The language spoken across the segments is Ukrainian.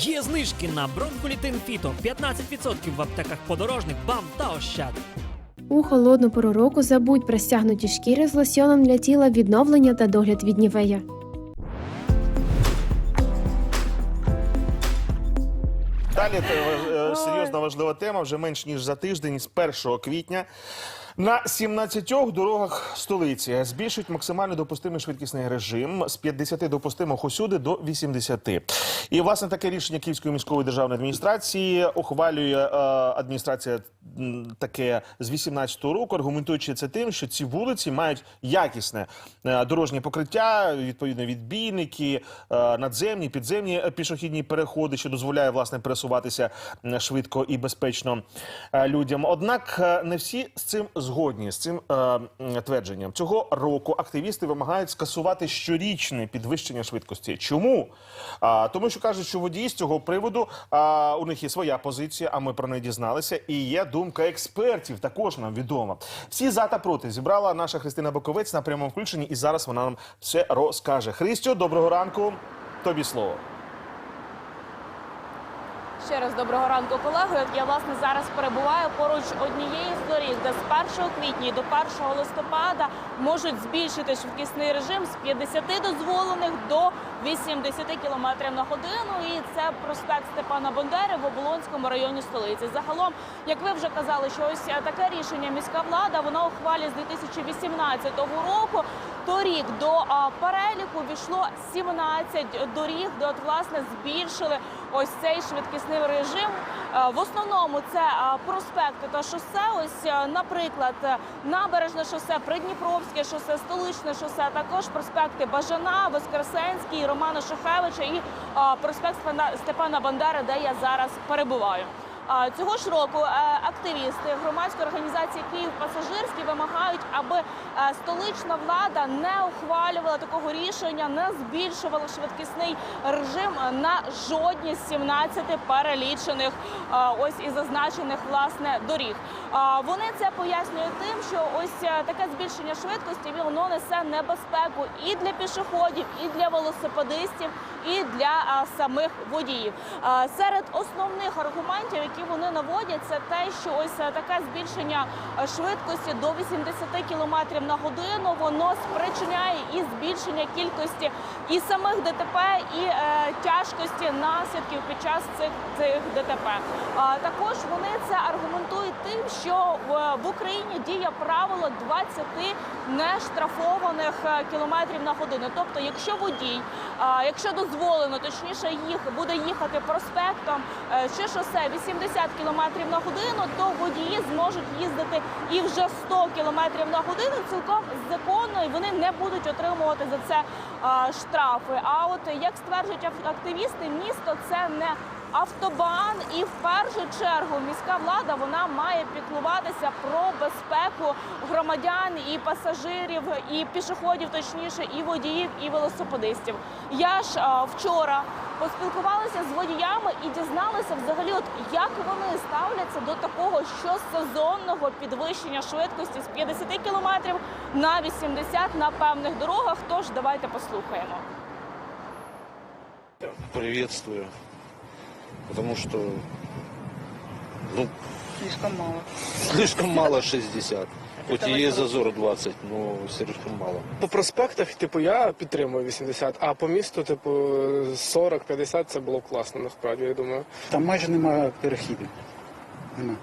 Є знижки на бронхолітин фіто 15% в аптеках подорожник, бам та ощад. У холодну пору року забудь про стягнуті шкіри з лосьоном для тіла відновлення та догляд від нівея. Далі е, е, серйозна важлива тема. Вже менш ніж за тиждень, з 1 квітня. На 17 дорогах столиці збільшують максимально допустимий швидкісний режим з 50 допустимих усюди до 80. І власне таке рішення Київської міської державної адміністрації ухвалює е, адміністрація таке з 18-го року, аргументуючи це тим, що ці вулиці мають якісне е, дорожнє покриття, відповідно відбійники, е, надземні, підземні пішохідні переходи, що дозволяє власне пересуватися швидко і безпечно е, людям. Однак е, не всі з цим згодні з цим е, твердженням. Цього року активісти вимагають скасувати щорічне підвищення швидкості. Чому? А, тому що кажуть, що водії з цього приводу а, у них є своя позиція, а ми про неї дізналися. І є думка експертів, також нам відома. Всі за та проти зібрала наша Христина Боковець на прямому включенні, і зараз вона нам все розкаже. Христю, доброго ранку. Тобі слово. Ще раз доброго ранку, колеги. Я власне зараз перебуваю поруч однієї з доріг, де з 1 квітня до 1 листопада можуть збільшити швидкісний режим з 50 дозволених до 80 км на годину. І це проспект Степана Бандери в Оболонському районі столиці. Загалом, як ви вже казали, що ось таке рішення міська влада вона ухвалює з 2018 року. Торік до переліку війшло 17 доріг, де от власне збільшили ось цей швидкісний режим. Е, В основному це е, проспекти та шосе. Ось, е, наприклад, набережне шосе, Придніпровське шосе, столичне шосе, також проспекти Бажана, Воскресенський, Романа Шухевича і проспект Степана- Бандери, де я зараз перебуваю. Цього ж року е, активісти громадської організації Київ пасажирський вимагають, аби е, столична влада не ухвалювала такого рішення, не збільшувала швидкісний режим на жодні з 17 перелічених е, ось і зазначених власне доріг. Вони це пояснюють тим, що ось таке збільшення швидкості воно несе небезпеку і для пішоходів, і для велосипедистів, і для самих водіїв. Серед основних аргументів, які вони наводять, це те, що ось е, таке збільшення е, швидкості до 80 км на годину воно спричиняє і збільшення кількості і самих ДТП, і е, тяжкості наслідків під час цих цих ДТП. А, також вони це аргументують що в, в Україні діє правило 20 нештрафованих е, кілометрів на годину. Тобто, якщо водій, якщо дозволено, точніше їх буде їхати проспектом е, чи шосе 80 кілометрів на годину, то водії зможуть їздити і вже 100 кілометрів на годину цілком законно, і вони не будуть отримувати за це штрафи. А от як стверджують активісти, місто це не автобан, і в першу чергу міська влада вона має піклуватися про безпеку громадян і пасажирів, і пішоходів, точніше, і водіїв, і велосипедистів. Я ж а, вчора поспілкувалася з водіями і дізналася взагалі, от як вони ставляться до такого щосезонного підвищення швидкості з 50 кілометрів на 80 на певних дорогах. Тож давайте послухаємо. приветствую. Потому что ну, Слишком мало. слишком мало 60. Хоть и есть зазор 20, но слишком мало. По проспектах, типу, я підтримую 80, а по місту, типу, 40-50 це було б класно, насправді, я думаю. Там майже немає перехідів. Нема.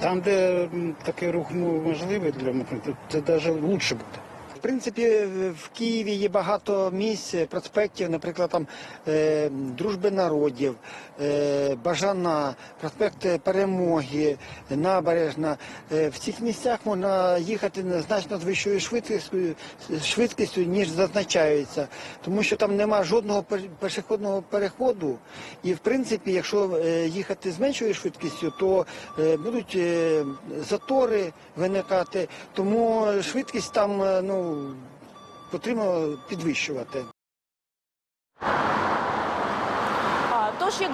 Там, де м, такий рух ну, можливий для наприклад, це навіть краще буде. В принципі, в Києві є багато місць, проспектів, наприклад, там е, Дружби народів, е, Бажана, проспект Перемоги, Набережна. Е, в цих місцях можна їхати значно з вищою швидкістю, швидкістю, ніж зазначається, тому що там нема жодного пішохідного переходу. І в принципі, якщо е, їхати з меншою швидкістю, то е, будуть е, затори виникати. Тому швидкість там е, потрібно підвищувати. А, Тож як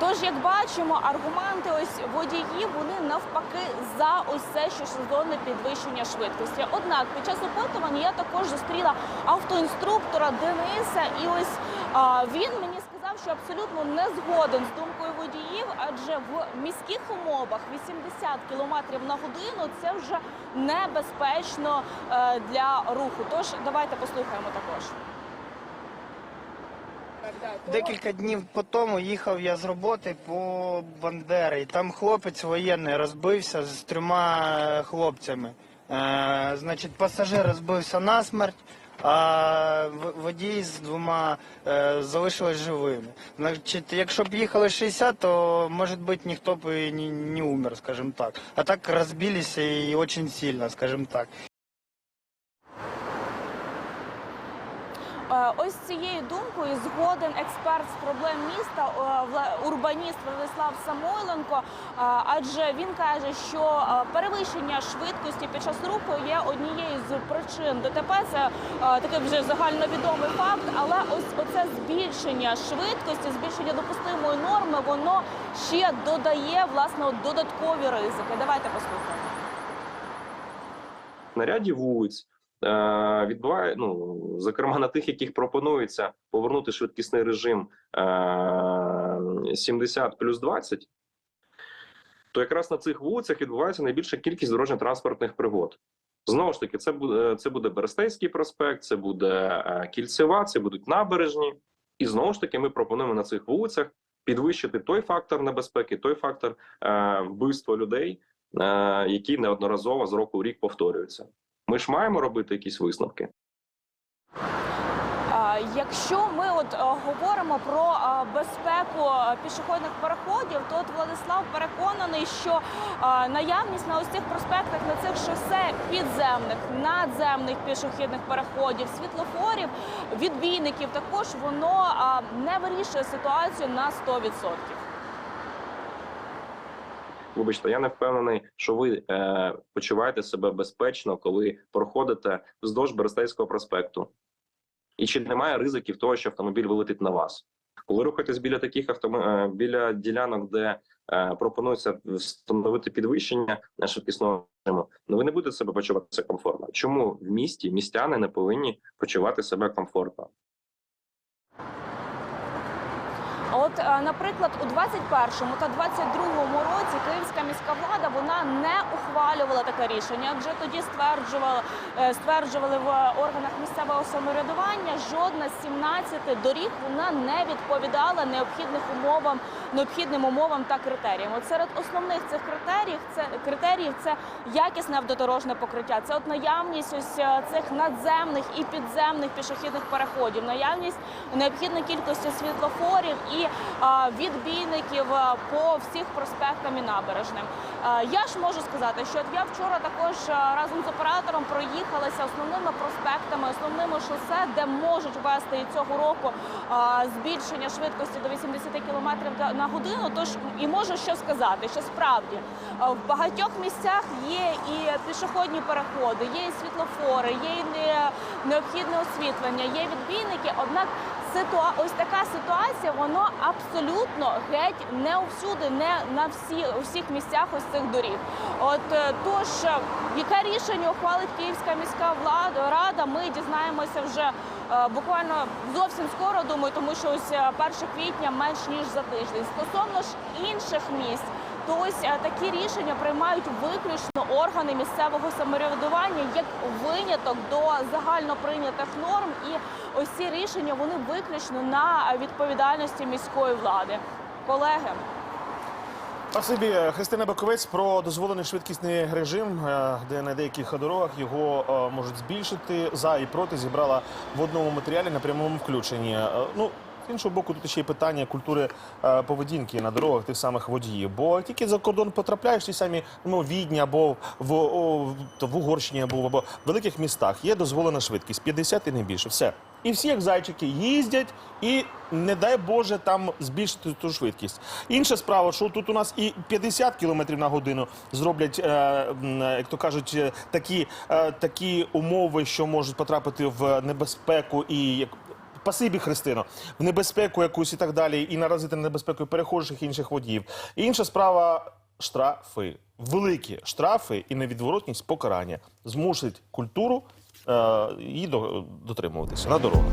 тож, як бачимо, аргументи ось водіїв вони навпаки за ось це щосезонне підвищення швидкості. Однак під час опитування я також зустріла автоінструктора Дениса, і ось а, він що абсолютно не згоден з думкою водіїв, адже в міських умовах 80 км на годину це вже небезпечно е, для руху. Тож давайте послухаємо також. Декілька днів по тому їхав я з роботи по Бандери. Там хлопець воєнний розбився з трьома е, хлопцями. Е, значить, пасажир розбився насмерть, а водій з двома е, залишились живими. Значить, якщо б їхали 60, то, може бути, ніхто б і не, не умер, скажімо так. А так розбилися і дуже сильно, скажімо так. Е, Ось цією думкою згоден експерт з проблем міста, е, урбаніст Владислав Самойленко, е, адже він каже, що е, перевищення швидкості під час руху є однією з причин ДТП. Це такий вже загальновідомий факт, але ось оце збільшення швидкості, збільшення допустимої норми, воно ще додає власне додаткові ризики. Давайте послухаємо. на ряді вулиць відбуває, ну, зокрема на тих, яких пропонується повернути швидкісний режим е, 70 плюс 20, то якраз на цих вулицях відбувається найбільша кількість дорожньо-транспортних пригод. Знову ж таки, це буде це буде Берестейський проспект, це буде е, Кільцева, це будуть набережні. І знову ж таки, ми пропонуємо на цих вулицях підвищити той фактор небезпеки, той фактор е, вбивства людей, е, які неодноразово з року в рік повторюються. Ми ж маємо робити якісь висновки. Якщо ми от е, говоримо про е, безпеку е, пішохідних переходів, то от Владислав переконаний, що наявність на ось цих проспектах на цих шосе підземних, надземних пішохідних переходів, світлофорів, відбійників, також воно не вирішує ситуацію на 100%. Вибачте, я не впевнений, що ви е, почуваєте себе безпечно, коли проходите вздовж Берестейського проспекту. І чи немає ризиків того, що автомобіль вилетить на вас? Коли рухаєтесь біля таких автом... е, біля ділянок, де е, пропонується встановити підвищення на швидкісного режиму, ну ви не будете себе почуватися комфортно. Чому в місті містяни не повинні почувати себе комфортно? От, е, наприклад, у 21-му та 22-му році київська міська влада вона не ухвалювала таке рішення. Адже тоді стверджували, е, стверджували в органах місцевого самоврядування, жодна з 17 доріг вона не відповідала необхідних умовам, необхідним умовам та критеріям. От серед основних цих критеріїв це критеріїв це якісне автодорожне покриття. Це от наявність ось е, цих надземних і підземних пішохідних переходів, наявність необхідної кількості світлофорів і а, відбійників по всіх проспектам і набережним. А, я ж можу сказати, що я вчора також разом з оператором проїхалася основними проспектами, основними шосе, де можуть вести і цього року а, збільшення швидкості до 80 км на годину. Тож і можу що сказати, що справді в багатьох місцях є і пішохідні переходи, є і світлофори, є і не- необхідне освітлення, є відбійники. Однак ситуа... ось така ситуація, воно абсолютно геть не всюди, не на всі у всіх місцях ось цих доріг. От е, тож, е, яке рішення ухвалить Київська міська влада рада, ми дізнаємося вже е, буквально зовсім скоро. Думаю, тому що ось е, 1 квітня менш ніж за тиждень. Стосовно ж інших місць. То ось е, такі рішення приймають виключно органи місцевого самоврядування як виняток до загально прийнятих норм, і ось ці рішення вони виключно на відповідальності міської влади. Колеги, Спасибі, Христина Баковець про дозволений швидкісний режим, е, де на деяких дорогах його е, можуть збільшити за і проти. Зібрала в одному матеріалі на прямому включенні. Е, Ну з іншого боку, тут ще й питання культури е, поведінки на дорогах тих самих водіїв. Бо тільки за кордон потрапляєш, ті самі ну, Відні або в, в- в Угорщині, або, або в великих містах є дозволена швидкість 50 і не більше. Все. І всі, як зайчики, їздять і не дай Боже там збільшити ту швидкість. Інша справа, що тут у нас і 50 км на годину зроблять, е, як то кажуть, е, такі, е, такі умови, що можуть потрапити в небезпеку і як. Пасибі, Христино, в небезпеку якусь і так далі, і наразити на небезпеку перехожих інших водіїв. Інша справа штрафи. Великі штрафи і невідворотність покарання змусить культуру е, її до- дотримуватися на дорогах.